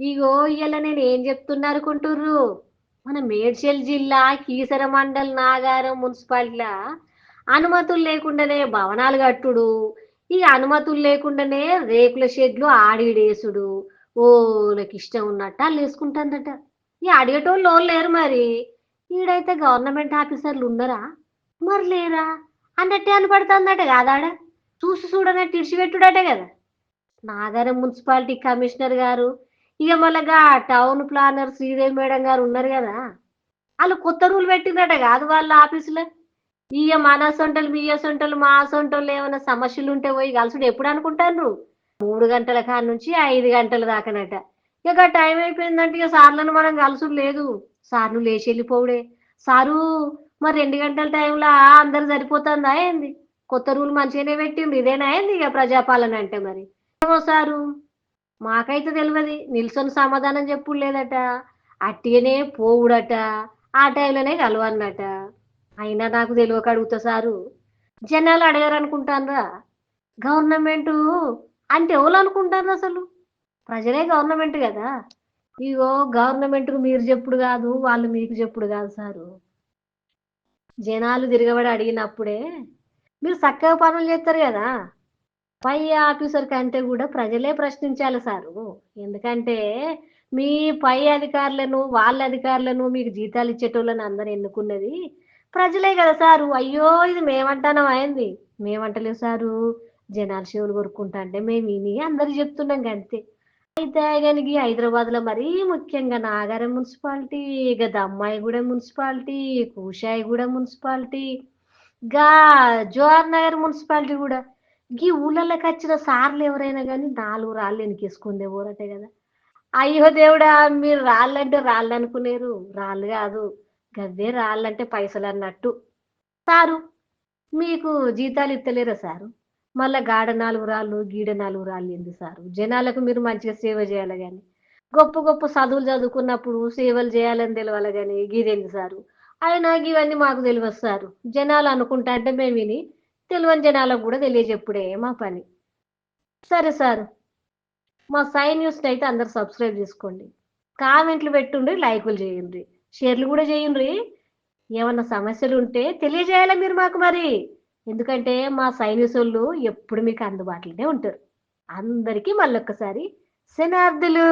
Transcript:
ఇగో ఇయ్యాల నేను ఏం చెప్తున్నారు అనుకుంటుర్రు? మన మేడ్చల్ జిల్లా కీసర మండల్ నాగారం మున్సిపాలిటీలా అనుమతులు లేకుండానే భవనాలు కట్టుడు. ఈ అనుమతులు లేకుండానే రేకుల షెడ్లు ఆడిడేసుడు ఓలకి ఇష్టం ఉన్నట్టు వాళ్ళు వేసుకుంటుందట. ఈ అడిగేటోళ్ళు వాళ్ళు లేరు మరి? ఈడైతే గవర్నమెంట్ ఆఫీసర్లు ఉన్నారా? మరి లేరా? అన్నట్టే అనపడుతుందట కాదాడ. చూసి చూడనట్టు ఇడిచిపెట్టుడట కదా. నాగారం మున్సిపాలిటీ కమిషనర్ గారు ఇక మళ్ళగా టౌన్ ప్లానర్ శ్రీదేవి మేడం గారు ఉన్నారు కదా వాళ్ళు కొత్త రూల్ పెట్టిందట కాదు వాళ్ళ ఆఫీసులో? ఇక మన సొంటలు మీ సొంటలు మా సొంటలు ఏమైనా సమస్యలు ఉంటే పోయి కలుసుడు ఎప్పుడు అనుకుంటారు మూడు గంటల కాడ నుంచి ఐదు గంటల దాకానట. ఇక టైం అయిపోయిందంటే ఇక సార్లను మనం కలుసుడు లేదు. సార్లు లేచి వెళ్ళిపోవుడే. సారు మరి రెండు గంటల టైంలో అందరు సరిపోతుందా ఏంది? కొత్త రూల్ మంచిగానే పెట్టింది ఇదేనా ఏంది ఇక ప్రజాపాలన అంటే మరి? ఏమో సారు? మాకైతే తెలియదు నిల్సొని సమాధానం చెప్పుడు లేదట అట్టిగానే పోవుడట. ఆ టైంలోనే కలవన్నట. అయినా నాకు తెలియక అడుగుతా సారు. జనాలు అడగారు అనుకుంటానరా గవర్నమెంట్ అంటే ఎవరు అనుకుంటారు అసలు? ప్రజలే గవర్నమెంట్ కదా. ఇగో గవర్నమెంట్ మీరు చెప్పుడు కాదు వాళ్ళు మీకు చెప్పుడు కాదు సారు. జనాలు తిరగబడి అడిగినప్పుడే మీరు చక్కగా పనులు చేస్తారు కదా. పై ఆఫీసర్ కంటే కూడా ప్రజలే ప్రశ్నించాలి సారు. ఎందుకంటే మీ పై అధికారులను వాళ్ళ అధికారులను మీకు జీతాలు ఇచ్చేటోళ్ళని అందరు ఎన్నుకున్నది ప్రజలే కదా సారు. అయ్యో ఇది మేమంటానం అయింది మేమంటలేవు సారు. జనాలు చెవులు కొరుక్కుంటా అంటే మేము విని అందరు చెప్తున్నాం అంతే అయితే కనుక హైదరాబాద్లో మరీ ముఖ్యంగా నాగారం మున్సిపాలిటీ ఇక దమ్మాయిగూడెం మున్సిపాలిటీ కూషాయిగూడెం మున్సిపాలిటీ గా జవహర్ నగర్ మున్సిపాలిటీ కూడా గీ ఊళ్ళలోకి వచ్చిన సార్లు ఎవరైనా కానీ నాలుగు రాళ్ళు వెనకేసుకుందే ఊరటే కదా. అయ్యో దేవుడా మీరు రాళ్ళంటే రాళ్ళు అనుకునేరు. రాళ్ళు కాదు గవ్వే రాళ్ళంటే పైసలు అన్నట్టు. సారు మీకు జీతాలు ఇస్తలేరా సారు? మళ్ళా గాడ నాలుగు రాళ్ళు గీడ నాలుగు రాళ్ళు ఏంది సారు? జనాలకు మీరు మంచిగా సేవ చేయాలి కానీ గొప్ప గొప్ప చదువులు చదువుకున్నప్పుడు సేవలు చేయాలని తెలియాలి కానీ గీదేంది సారు? అయినా ఇవన్నీ మాకు తెలియదు సారు. జనాలు అనుకుంటా అంటే మేము విని తెలియని జనాలకు కూడా తెలియజెప్పుడే మా పని. సరే సార్. మా సై న్యూస్ని అయితే అందరు సబ్స్క్రైబ్ చేసుకోండి. కామెంట్లు పెట్టుండ్రి లైకులు చేయండి షేర్లు కూడా చేయండి ఏమన్నా సమస్యలు ఉంటే తెలియజేయాలా మీరు మాకు మరి? ఎందుకంటే మా సై న్యూస్ వాళ్ళు ఎప్పుడు మీకు అందుబాటులోనే ఉంటారు. అందరికీ మళ్ళొక్కసారి శనార్థులు